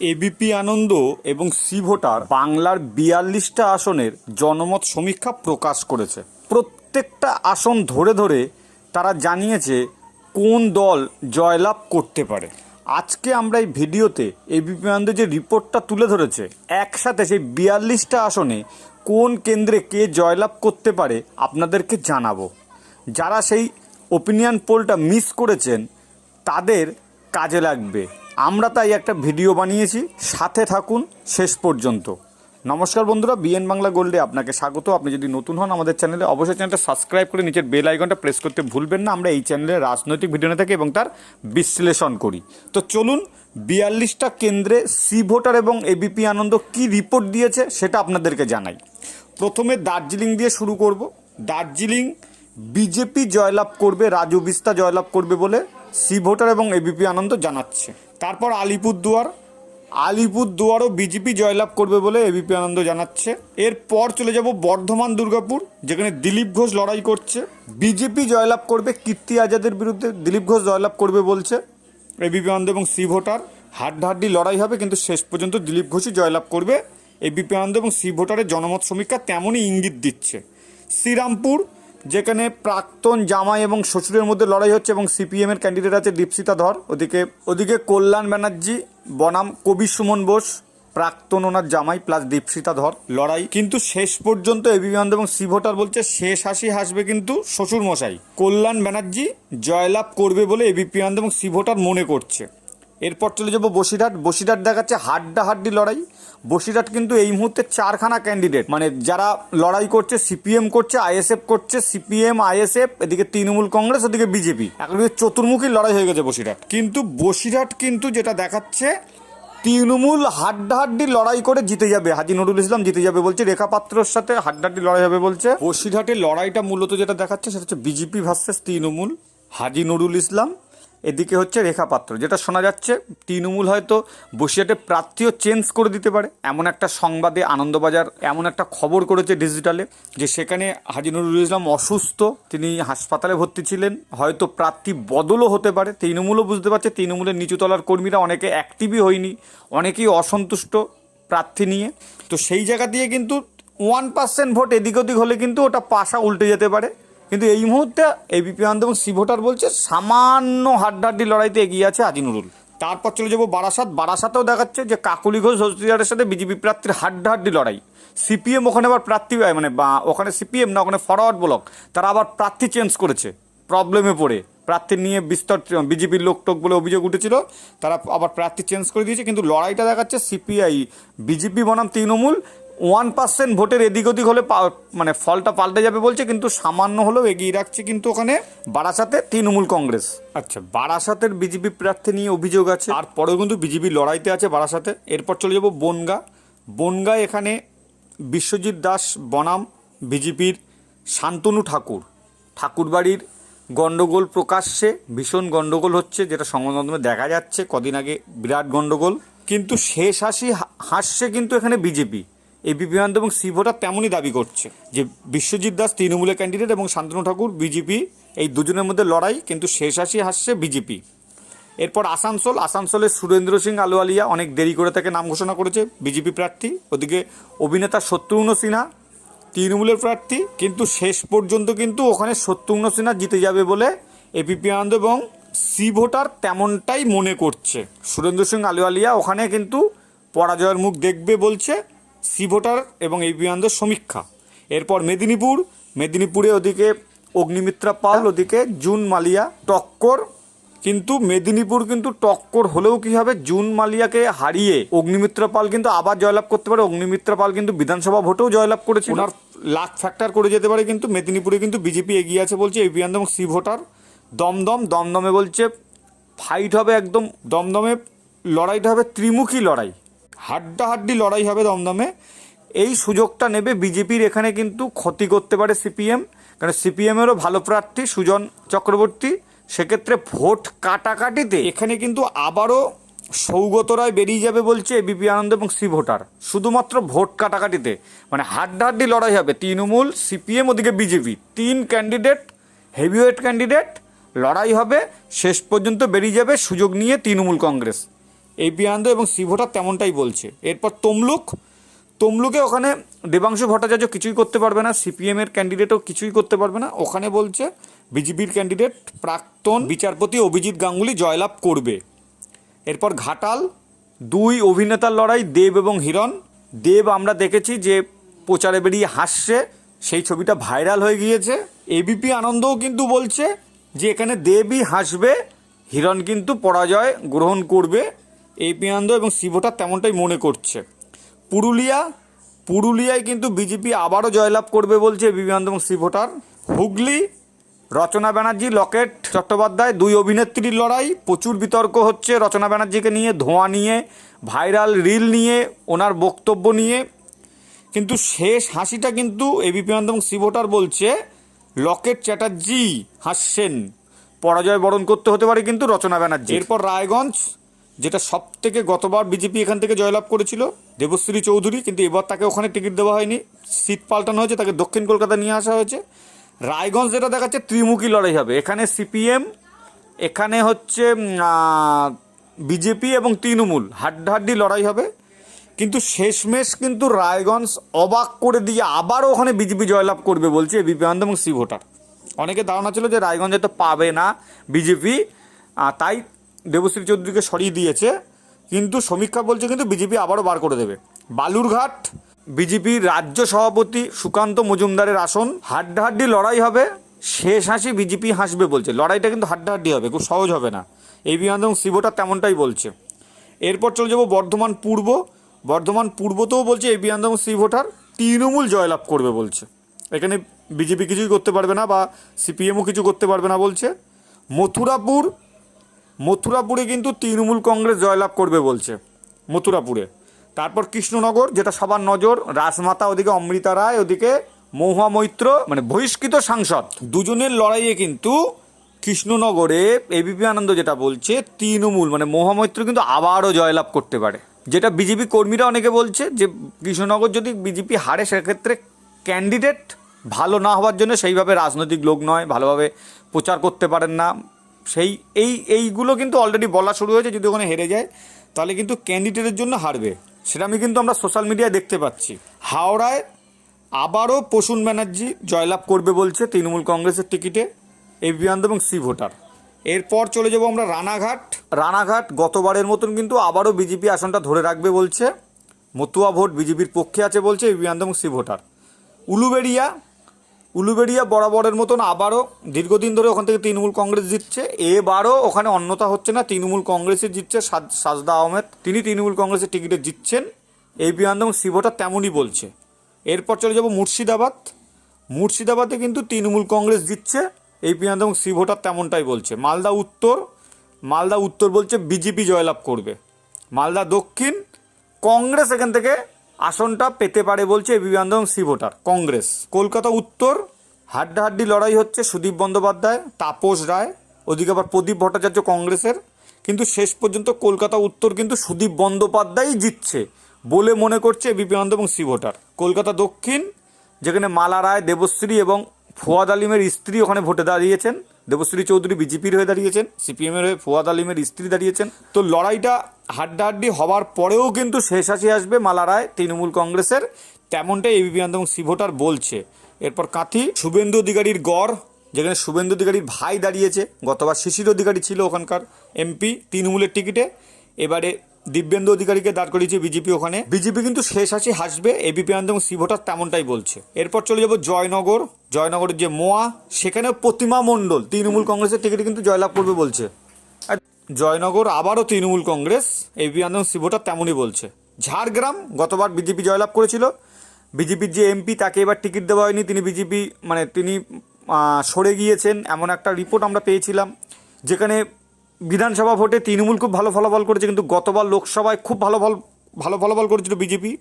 ABP Ananda এবং C voter বাংলার বিয়াল্লিশটা আসনের জনমত সমীক্ষা প্রকাশ করেছে। প্রত্যেকটা আসন ধরে ধরে তারা জানিয়েছে কোন দল জয়লাভ করতে পারে। আজকে আমরা এই ভিডিওতে এবিপি আনন্দ যে রিপোর্টটা তুলে ধরেছে, একসাথে সেই বিয়াল্লিশটা আসনে কোন কেন্দ্রে কে জয়লাভ করতে পারে আপনাদেরকে জানাব। যারা সেই ওপিনিয়ন পোলটা মিস করেছেন, তাদের কাজে লাগবে। আমরা তাই একটা ভিডিও বানিয়েছি। সাথে থাকুন শেষ পর্যন্ত। নমস্কার বন্ধুরা, বিএন বাংলা গোল্ডে আপনাকে স্বাগত। আপনি যদি নতুন হন আমাদের চ্যানেলে, অবশ্যই চ্যানেলটা সাবস্ক্রাইব করে নিচের বেল আইকনটা প্রেস করতে ভুলবেন না। আমরা এই চ্যানেলে রাজনৈতিক ভিডিও নিয়ে থাকি এবং তার বিশ্লেষণ করি। তো চলুন, বিয়াল্লিশটা কেন্দ্রে সি ভোটার এবং এবিপি আনন্দ কি রিপোর্ট দিয়েছে সেটা আপনাদেরকে জানাই। প্রথমে দার্জিলিং দিয়ে শুরু করব। দার্জিলিং বিজেপি জয়লাভ করবে, রাজু বিস্তা জয়লাভ করবে বলে সি ভোটার এবং এবিপি আনন্দ জানাচ্ছে। তারপর আলিপুরদুয়ার। আলিপুরদুয়ারও বিজেপি জয়লাভ করবে বলে এবিপি আনন্দ জানাচ্ছে। এরপর চলে যাব বর্ধমান দুর্গাপুর, যেখানে দিলীপ ঘোষ লড়াই করছে। বিজেপি জয়লাভ করবে কীর্তি আজাদের বিরুদ্ধে। দিলীপ ঘোষ জয়লাভ করবে বলছে এবিপি আনন্দ এবং সি ভোটার। হাড্ডাহাড্ডি লড়াই হবে, কিন্তু শেষ পর্যন্ত দিলীপ ঘোষই জয়লাভ করবে। এবিপি আনন্দ এবং সি ভোটারের জনমত সমীক্ষা তেমনই ইঙ্গিত দিচ্ছে। শ্রীরামপুর যেখানে প্রাক্তন জামাই এবং শ্বশুরের মধ্যে লড়াই হচ্ছে এবং সিপিএম এর ক্যান্ডিডেট আছে দীপসিতা ধর, ওদিকে ওদিকে কল্যাণ ব্যানার্জি, বনাম কবি সুমন বোস, প্রাক্তন ওনার জামাই প্লাস দীপসিতা ধর, লড়াই। কিন্তু শেষ পর্যন্ত এবিপি আনন্দ এবং সি ভোটার বলছে, শেষ হাসি হাসবে কিন্তু শ্বশুর মশাই কল্যাণ ব্যানার্জি জয়লাভ করবে বলে এবিপি আনন্দ এবং সি ভোটার মনে করছে। এরপর চলে যাব বসিরহাট। বসিরহাট দেখাচ্ছে হাড্ডা হাড্ডি লড়াই। বসিরহাট কিন্তু এই মুহূর্তে চারখানা ক্যান্ডিডেট মানে যারা লড়াই করছে সিপিএম করছে আইএসএফ করছে সিপিএম আইএসএফ এদিকে তৃণমূল কংগ্রেস, ওদিকে বিজেপি এখন চতুর্মুখী লড়াই হয়ে গেছে বসিরহাট। কিন্তু বসিরহাট কিন্তু যেটা দেখাচ্ছে, তৃণমূল হাড্ডাহাড্ডি লড়াই করে জিতে যাবে। হাজি নুরুল ইসলাম জিতে যাবে বলছে, রেখা পাত্রর সাথে হাড্ডাহাড্ডি লড়াই হবে বলছে। বসিরহাটের লড়াইটা মূলত যেটা দেখাচ্ছে, সেটা হচ্ছে বিজেপি ভার্সেস তৃণমূল, হাজি নুরুল ইসলাম। এদিকে হচ্ছে রেখা পাত্র যেটা শোনা যাচ্ছে তৃণমূল হয়তো বসিরহাটে প্রার্থীও চেঞ্জ করে দিতে পারে। এমন একটা সংবাদে আনন্দবাজার এমন একটা খবর করেছে ডিজিটালে যে সেখানে হাজি নুরুল ইসলাম অসুস্থ, তিনি হাসপাতালে ভর্তি ছিলেন, হয়তো প্রার্থী বদলও হতে পারে। তৃণমূলও বুঝতে পারছে, তৃণমূলের নিচুতলার কর্মীরা অনেকে অ্যাক্টিভই হয়নি, অনেকেই অসন্তুষ্ট প্রার্থী নিয়ে। তো সেই জায়গা দিয়ে কিন্তু ওয়ান পার্সেন্ট ভোট এদিক ওদিক হলে কিন্তু ওটা পাশা উল্টে যেতে পারে। কিন্তু এই মুহূর্তে এবিপি আনন্দ এবং সি ভোটার বলছে, সামান্য হাড্ডাহাড্ডি লড়াইতে এগিয়ে আছে আজিনুরুল। তারপর চলে যাব বারাসাত। বারাসাতেও দেখাচ্ছে যে কাকুলি ঘোষ হস্তিদারের সাথে বিজেপি প্রার্থীর হাড্ডাহাড্ডি লড়াই। সিপিএম ওখানে আবার প্রার্থী মানে ওখানে সিপিএম না, ওখানে ফরওয়ার্ড ব্লক, তারা আবার প্রার্থী চেঞ্জ করেছে, প্রবলেমে পড়ে। প্রার্থী নিয়ে বিস্তর বিজেপির লোক টোক বলে অভিযোগ উঠেছিল, তারা আবার প্রার্থী চেঞ্জ করে দিয়েছে, কিন্তু লড়াইটা দেখাচ্ছে সিপিআই, বিজেপি বনাম তৃণমূল ওয়ান পার্সেন্ট ভোটের এদিক ওদিক হলে মানে ফলটা পাল্টে যাবে বলছে কিন্তু সামান্য হলেও এগিয়ে রাখছে কিন্তু ওখানে বারাসাতে তৃণমূল কংগ্রেস। আচ্ছা। বারাসাতের বিজেপি প্রার্থী নিয়ে অভিযোগ আছে। আর পরেও কিন্তু বিজেপি লড়াইতে আছে বারাসাতে। এরপর চলে যাব বনগা। বনগা এখানে বিশ্বজিৎ দাস বনাম বিজেপির শান্তনু ঠাকুর। ঠাকুরবাড়ির গণ্ডগোল প্রকাশ্যে ভীষণ গণ্ডগোল হচ্ছে যেটা সংবাদ মাধ্যমে দেখা যাচ্ছে। কদিন আগে বিরাট গণ্ডগোল কিন্তু শেষ হাসি হাসছে কিন্তু এখানে বিজেপি। এই বিবেকানন্দ এবং সি তেমনই দাবি করছে যে বিশ্বজিৎ দাস তৃণমূলের ক্যান্ডিডেট এবং শান্তনু ঠাকুর বিজেপি, এই দুজনের মধ্যে লড়াই কিন্তু শেষ হাসি হাসছে বিজেপি। এরপর আসানসোল, আসানসোলের সুরেন্দ্র সিং আলুয়ালিয়া অনেক দেরি করে তাকে নাম ঘোষণা করেছে বিজেপি প্রার্থী। ওদিকে অভিনেতা শত্রুঘ্ন সিনহা তৃণমূলের প্রার্থী, কিন্তু শেষ পর্যন্ত কিন্তু ওখানে শত্রুঘ্ন সিনহা জিতে যাবে বলে এপিপি আনন্দ এবং সি ভোটার তেমনটাই মনে করছে। সুরেন্দ্র সিং আলুয়ালিয়া ওখানে কিন্তু পরাজয়ের মুখ দেখবে বলছে। সি ভোটার এবং এপিপি আনন্দের সমীক্ষা। এরপর মেদিনীপুর, মেদিনীপুরে ওদিকে অগ্নিমিত্রা পাল, ওদিকে জুন মালিয়া টক্কর। কিন্তু মেদিনীপুর কিন্তু টক্কর হলেও কি হবে? জুন মালিয়াকে হারিয়ে অগ্নিমিত্রা পাল কিন্তু আবার জয়লাভ করতে পারে। অগ্নিমিত্রা পাল কিন্তু বিধানসভা ভোটেও জয়লাভ করেছে ওনার লাখ ফ্যাক্টর করে যেতে পারে কিন্তু মেদিনীপুরে কিন্তু বিজেপি এগিয়ে আছে বলছে এবিয়ান এবং সি ভোটার। দমদম, দমদমে বলছে ফাইট হবে একদম, দমদমে লড়াইটা হবে ত্রিমুখী লড়াই। হাড্ডাহাড্ডি লড়াই হবে দমদমে। এই সুযোগটা নেবে বিজেপির, এখানে কিন্তু ক্ষতি করতে পারে সিপিএম। কারণ সিপিএমেরও ভালো প্রার্থী সুজন চক্রবর্তী। সেক্ষেত্রে ভোট কাটাকাটিতে এখানে কিন্তু আবারও সৌগত রায় বেরিয়ে যাবে বলছে এবিপি আনন্দ এবং সি ভোটার। শুধুমাত্র ভোট কাটাকাটিতে। মানে হাড্ডাহাড্ডি লড়াই হবে তৃণমূল, সিপিএম, ওদিকে বিজেপি। তিন ক্যান্ডিডেট, হেভিওয়েট ক্যান্ডিডেট লড়াই হবে। শেষ পর্যন্ত বেরিয়ে যাবে সুযোগ নিয়ে তৃণমূল কংগ্রেস। এপি আনন্দ এবং সি ভোটার তেমনটাই বলছে। এরপর তমলুক, তমলুকে ওখানে দেবাংশু ভট্টাচার্য কিছুই করতে পারবে না, সিপিএম এর ক্যান্ডিডেটও কিছুই করতে পারবে না। ওখানে বলছে, বিজেপির ক্যান্ডিডেট প্রাক্তন বিচারপতি অভিজিৎ গাঙ্গুলি জয়লাভ করবে। এরপর ঘাটাল, দুই অভিনেতার লড়াই, দেব এবং হিরণ। দেব, আমরা দেখেছি যে প্রচারে বেরিয়ে হাসছে, সেই ছবিটা ভাইরাল হয়ে গিয়েছে। এবিপি আনন্দও কিন্তু বলছে যে এখানে দেবই হাসবে, হিরণ কিন্তু পরাজয় গ্রহণ করবে। এপি আনন্দ এবং শিবটা তেমনটাই মনে করছে। পুরুলিয়া, পুরুলিয়ায় কিন্তু বিজেপি আবারও জয়লাভ করবে বলছে এবিপি আনন্দ এবং শিবটার হুগলি, রচনা ব্যানার্জি লকেট চট্টোপাধ্যায়, দুই অভিনেত্রীর লড়াই। প্রচুর বিতর্ক হচ্ছে রচনা ব্যানার্জিকে নিয়ে, ধোঁয়া নিয়ে, ভাইরাল রিল নিয়ে, ওনার বক্তব্য নিয়ে। কিন্তু শেষ হাসিটা কিন্তু এবিপি আনন্দ এবং সিভোটার বলছে, লকেট চ্যাটার্জি হাসছেন। পরাজয় বরণ করতে হতে পারে কিন্তু রচনা ব্যানার্জি এরপর রায়গঞ্জ যেটা সব থেকে গতবার বিজেপি এখান থেকে জয়লাভ করেছিল, দেবশ্রী চৌধুরী, কিন্তু এবার তাকে ওখানে টিকিট দেওয়া হয়নি। সিট পাল্টানো হয়েছে, তাকে দক্ষিণ কলকাতা নিয়ে আসা হয়েছে। রায়গঞ্জ যেটা দেখাচ্ছে, ত্রিমুখী লড়াই হবে। এখানে সিপিএম, এখানে হচ্ছে বিজেপি এবং তৃণমূল হাড্ডাহাড্ডি লড়াই হবে। কিন্তু শেষমেশ কিন্তু রায়গঞ্জ অবাক করে দিয়ে আবারও ওখানে বিজেপি জয়লাভ করবে বলছে এবিপি আনন্দ এবং সি ভোটার। অনেকে ধারণা ছিল যে রায়গঞ্জে তো পাবে না বিজেপি তাই দেবশ্রী চৌধুরীকে সরিয়ে দিয়েছে, কিন্তু সমীক্ষা বলছে কিন্তু বিজেপি আবারও বার করে দেবে। বালুরঘাট বিজেপির রাজ্য সভাপতি সুকান্ত মজুমদারের আসন, হাড্ডাহাড্ডি লড়াই হবে, শেষ হাসি বিজেপি হাসবে বলছে। লড়াইটা কিন্তু হাড্ডাহাড্ডি হবে, খুব সহজ হবে না। এই বিমান এবং শিবটা তেমনটাই বলছে। এরপর চলে যাব বর্ধমান পূর্ব। বর্ধমান পূর্বতেও বলছে এই বিমান এবং সি ভোটার, তৃণমূল জয়লাভ করবে বলছে। এখানে বিজেপি কিছুই করতে পারবে না বা সিপিএমও কিছু করতে পারবে না বলছে। মথুরাপুর মথুরাপুরে কিন্তু তৃণমূল কংগ্রেস জয়লাভ করবে বলছে, মথুরাপুরে। তারপর কৃষ্ণনগর, যেটা সবার নজর, রাজমাতা ওদিকে অমৃতা রায়, ওদিকে মহুয়া মৈত্র মানে বহিষ্কৃত সাংসদ। দুজনের লড়াইয়ে কিন্তু কৃষ্ণনগরে এবিপি আনন্দ যেটা বলছে, তৃণমূল মানে মহুয়া মৈত্র কিন্তু আবারও জয়লাভ করতে পারে। যেটা বিজেপি কর্মীরা অনেকে বলছে যে, কৃষ্ণনগর যদি বিজেপি হারে, সেক্ষেত্রে ক্যান্ডিডেট ভালো না হওয়ার জন্য সেইভাবে রাজনৈতিক লোক নয়, ভালোভাবে প্রচার করতে পারেন না। সেই, এই, এইগুলো কিন্তু অলরেডি বলা শুরু হয়েছে, যদি ওখানে হেরে যায়, তাহলে কিন্তু ক্যান্ডিডেটের জন্য হারবে। সেটা আমি কিন্তু আমরা সোশ্যাল মিডিয়ায় দেখতে পাচ্ছি। হাওড়ায় আবারও প্রসূন ব্যানার্জি জয়লাভ করবে বলছে তৃণমূল কংগ্রেসের টিকিটে এভিয়ান্দ এবং সি ভোটার এরপর চলে যাব আমরা রানাঘাট। রানাঘাট গতবারের মতন কিন্তু আবারও বিজেপি আসনটা ধরে রাখবে বলছে। মতুয়া ভোট বিজেপির পক্ষে আছে বলছে এভিয়ান্দ এবং সি ভোটার উলুবেড়িয়া উলুবেড়িয়া বরাবরের মতন আবারও দীর্ঘদিন ধরে ওখান থেকে তৃণমূল কংগ্রেস জিতছে। এবারও ওখানে অন্যতা হচ্ছে না, তৃণমূল কংগ্রেসে জিতছে, সাজ- সাজদা আহমেদ, তিনি তৃণমূল কংগ্রেসের টিকিটে জিতছেন। এই বিয়ান্দ এবং শিবটা তেমনই বলছে। এরপর চলে যাব মুর্শিদাবাদ। মুর্শিদাবাদে কিন্তু তৃণমূল কংগ্রেস জিতছে এই এবং শিবভোটার তেমনটাই বলছে। মালদা উত্তর মালদা উত্তর বলছে বিজেপি জয়লাভ করবে। মালদা দক্ষিণ, কংগ্রেস এখান থেকে আসনটা পেতে পারে বলছে এবি আন্দোলন ভোটার, কংগ্রেস। কলকাতা উত্তর, হাড্ডাহাড্ডি লড়াই হচ্ছে সুদীপ বন্দ্যোপাধ্যায়, তাপস রায়, ওদিকে আবার প্রদীপ ভট্টাচার্য কংগ্রেসের। কিন্তু শেষ পর্যন্ত কলকাতা উত্তর কিন্তু সুদীপ বন্দ্যোপাধ্যায়ই জিতছে বলে মনে করছে এবিপি আনন্দ এবং সি ভোটার। কলকাতা দক্ষিণ, যেখানে মালা রায়, দেবশ্রী এবং ফুয়াদ আলিমের স্ত্রী ওখানে ভোটে দাঁড়িয়েছেন। দেবশ্রী চৌধুরী বিজেপির হয়ে দাঁড়িয়েছেন সিপিএমের হয়ে ফুয়াদ আলিমের স্ত্রী দাঁড়িয়েছেন। তো লড়াইটা হাড্ডাহাড্ডি হওয়ার পরেও কিন্তু শেষ হাসি আসবে মালারায় তৃণমূল কংগ্রেসের। তেমনটাই এবিপি আনন্দ এবং সি ভোটার বলছে। এরপর কাঁথি, শুভেন্দু অধিকারীর গড়, যেখানে শুভেন্দু অধিকারীর ভাই দাঁড়িয়েছে। গতবার শিশির অধিকারী ছিল ওখানকার এমপি, তৃণমূলের টিকিটে। এবারে দিব্যেন্দু অধিকারীকে দাঁড় করিয়েছে বিজেপি ওখানে। বিজেপি কিন্তু শেষ হাসি হাসবে এবিপি আনন্দ এবং সি ভোটার তেমনটাই বলছে। এরপর চলে যাব জয়নগর। জয়নগরের যে মোয়া সেখানে প্রতিমা মণ্ডল, তৃণমূল কংগ্রেসের টিকিটে কিন্তু জয়লাভ করবে বলছে। জয়নগর আবারও তৃণমূল কংগ্রেস আনন্দ এবং সি ভোটার তেমনই বলছে। ঝাড়গ্রাম, গতবার বিজেপি জয়লাভ করেছিল। বিজেপির যে এমপি, তাকে এবার টিকিট দেওয়া হয়নি। তিনি বিজেপি মানে তিনি সরে গিয়েছেন। এমন একটা রিপোর্ট আমরা পেয়েছিলাম, যেখানে বিধানসভা ভোটে তৃণমূল খুব ভালো ফলাফল করেছে কিন্তু গতবার লোকসভায় খুব ভালো ফল ভালো ফলাফল করেছিল বিজেপি।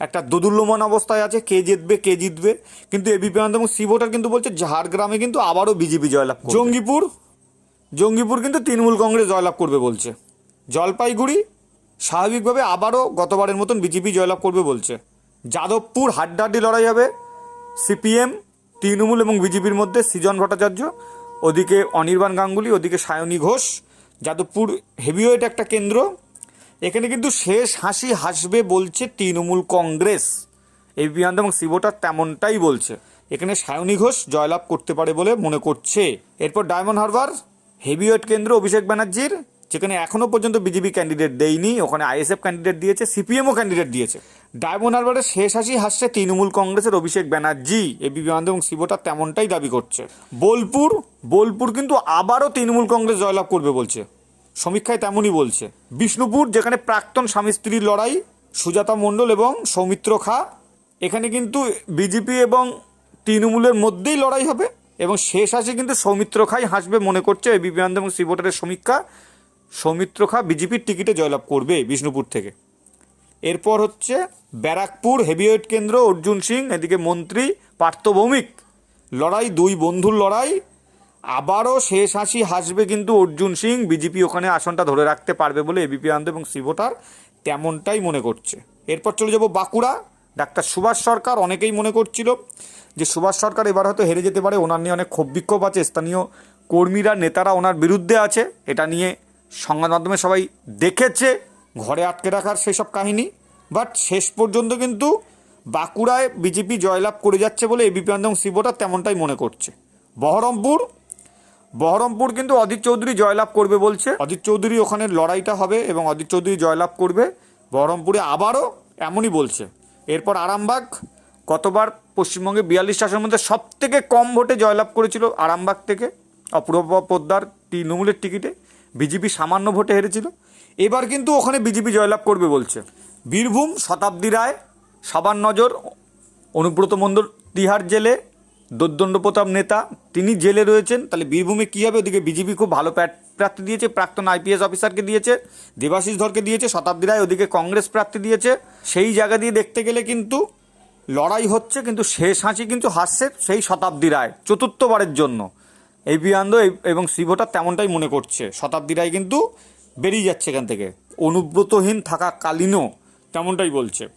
একটা দোদুল্যমান অবস্থায় আছে কে জিতবে কে জিতবে। কিন্তু এবিপি আনন্দ এবং সি ভোটার কিন্তু বলছে ঝাড়গ্রামে কিন্তু আবারও বিজেপি জয়লাভ করবে। জঙ্গিপুর? জঙ্গিপুর কিন্তু তৃণমূল কংগ্রেস জয়লাভ করবে বলছে। জলপাইগুড়ি? স্বাভাবিকভাবে আবারও গতবারের মতন বিজেপি জয়লাভ করবে বলছে। যাদবপুর হাড্ডাহাড্ডি লড়াই হবে। সিপিএম তৃণমূল এবং বিজেপির মধ্যে সৃজন ভট্টাচার্য ওদিকে অনির্বাণ গাঙ্গুলি ওদিকে সায়নী ঘোষ যাদবপুর হেভিওয়েট একটা কেন্দ্র। এখানে কিন্তু শেষ হাসি হাসবে বলছে তৃণমূল কংগ্রেস। এবিপি আনন্দ এবং সিভোটার তেমনটাই বলছে। এখানে সায়নী ঘোষ জয়লাভ করতে পারে বলে মনে করছে। এরপর ডায়মন্ড হারবার, হেভিওয়েট কেন্দ্র অভিষেক ব্যানার্জির, যেখানে এখনও পর্যন্ত বিজেপি ক্যান্ডিডেট দেয়নি, ওখানে আইএসএফ ক্যান্ডিডেট দিয়েছে, সিপিএমও ক্যান্ডিডেট দিয়েছে। ডায়মন্ড হারবারের শেষ হাসি হাসছে তৃণমূল কংগ্রেসের অভিষেক ব্যানার্জি। এবিপি আনন্দ এবং সিভোটার তেমনটাই দাবি করছে। বোলপুর বোলপুর কিন্তু আবারও তৃণমূল কংগ্রেস জয়লাভ করবে বলছে। সমীক্ষায় তেমনই বলছে। বিষ্ণুপুর, যেখানে প্রাক্তন স্বামী স্ত্রীর লড়াই, সুজাতা মণ্ডল এবং সৌমিত্র খা, এখানে কিন্তু বিজেপি এবং তৃণমূলের মধ্যেই লড়াই হবে এবং শেষ আসে কিন্তু সৌমিত্র খাই হাসবে মনে করছে এবিপি আনন্দ এবং সিভোটারের সমীক্ষা। সৌমিত্র খা বিজেপির টিকিটে জয়লাভ করবে বিষ্ণুপুর থেকে। এরপর হচ্ছে ব্যারাকপুর হেভিওয়েট কেন্দ্র, অর্জুন সিং, এদিকে মন্ত্রী পার্থ ভৌমিক। লড়াই, দুই বন্ধুর লড়াই। আবারও শেষ হাসি হাসবে কিন্তু অর্জুন সিং। বিজেপি ওখানে আসনটা ধরে রাখতে পারবে বলে এবিপি আনন্দ এবং সিভোটার তেমনটাই মনে করছে। এরপর চলে যাব বাঁকুড়া। ডাক্তার সুভাষ সরকার অনেকেই মনে করছিল যে সুভাষ সরকার এবার হয়তো হেরে যেতে পারে। ওনার নিয়ে অনেক ক্ষোভ বিক্ষোভ আছে। স্থানীয় কর্মীরা, নেতারা ওনার বিরুদ্ধে আছে। এটা নিয়ে সংবাদ মাধ্যমে সবাই দেখেছে। ঘরে আটকে রাখার সেসব কাহিনী বাট শেষ পর্যন্ত কিন্তু বাঁকুড়ায় বিজেপি জয়লাভ করে যাচ্ছে বলে এবিপি আনন্দ এবং সিভোটার তেমনটাই মনে করছে। বহরমপুর বহরমপুর কিন্তু অজিত চৌধুরী জয়লাভ করবে বলছে। অজিত চৌধুরী ওখানে লড়াইটা হবে এবং অজিত চৌধুরী জয়লাভ করবে। বহরমপুরে আবারও এমনই বলছে। এরপর আরামবাগ গতবার পশ্চিমবঙ্গে বিয়াল্লিশ আসনের মধ্যে সব থেকে কম ভোটে জয়লাভ করেছিল আরামবাগ থেকে, অপূর্ব পোদ্দার তৃণমূলের টিকিটে। বিজেপি সামান্য ভোটে হেরেছিল। এবার কিন্তু ওখানে বিজেপি জয়লাভ করবে বলছে। বীরভূম, শতাব্দী রায়, সাবান নজর, অনুব্রত মণ্ডল তিহার জেলে দোদ্দণ্ড প্রতাপ নেতা, তিনি জেলে রয়েছেন। তাহলে বীরভূমে কী হবে? ওদিকে বিজেপি খুব ভালো প্রার্থ- দিয়েছে, প্রাক্তন আইপিএস অফিসারকে দিয়েছে, দেবাশিস ধরকে দিয়েছে, শতাব্দী রায় ওদিকে কংগ্রেস প্রার্থী দিয়েছে। সেই জায়গা দিয়ে দেখতে গেলে কিন্তু লড়াই হচ্ছে, কিন্তু শেষ হাসি কিন্তু হাসছে সেই শতাব্দী রায়, চতুর্থবারের জন্য। এই বিয়ান্দ এবং শিবটা তেমনটাই মনে করছে। শতাব্দী রায় কিন্তু বেরিয়ে যাচ্ছে এখান থেকে। অনুব্রতহীন থাকা কালীনও তেমনটাই বলছে।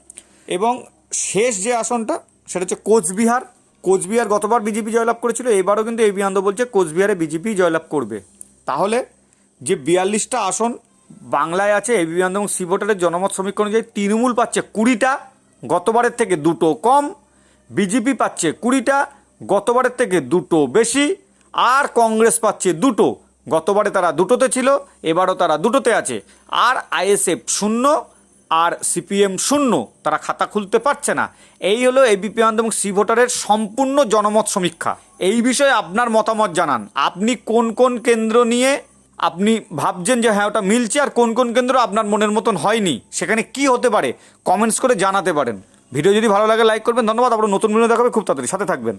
এবং শেষ যে আসনটা, সেটা হচ্ছে কোচবিহার। কোচবিহার গতবার বিজেপি জয়লাভ করেছিল, এবারও কিন্তু এই বিয়ান্দ বলছে কোচবিহারে বিজেপি জয়লাভ করবে। তাহলে যে বিয়াল্লিশটা আসন বাংলায় আছে এবি বিয়ান্দ এবং সিভোটারের জনমত সমীক্ষা অনুযায়ী তৃণমূল পাচ্ছে কুড়িটা, গতবারের থেকে দুটো কম। বিজেপি পাচ্ছে কুড়িটা, গতবারের থেকে দুটো বেশি। আর কংগ্রেস পাচ্ছে দুটো। গতবারে তারা দুটোতে ছিল, এবারও তারা দুটোতে আছে। আর আইএসএফ শূন্য, আর সিপিএম শূন্য, তারা খাতা খুলতে পারছে না। এই হলো এবিপি আনন্দ এবং সি ভোটারের সম্পূর্ণ জনমত সমীক্ষা। এই বিষয়ে আপনার মতামত জানান। আপনি কোন কোন কেন্দ্র নিয়ে আপনি ভাবছেন যে হ্যাঁ ওটা মিলছে, আর কোন কোন কেন্দ্র আপনার মনের মতন হয়নি? সেখানে কি হতে পারে? কমেন্টস করে জানাতে পারেন। ভিডিও যদি ভালো লাগে, লাইক করবেন। ধন্যবাদ। আপনার নতুন ভিডিও দেখাবে। খুব তাড়াতাড়ি সাথে থাকবেন।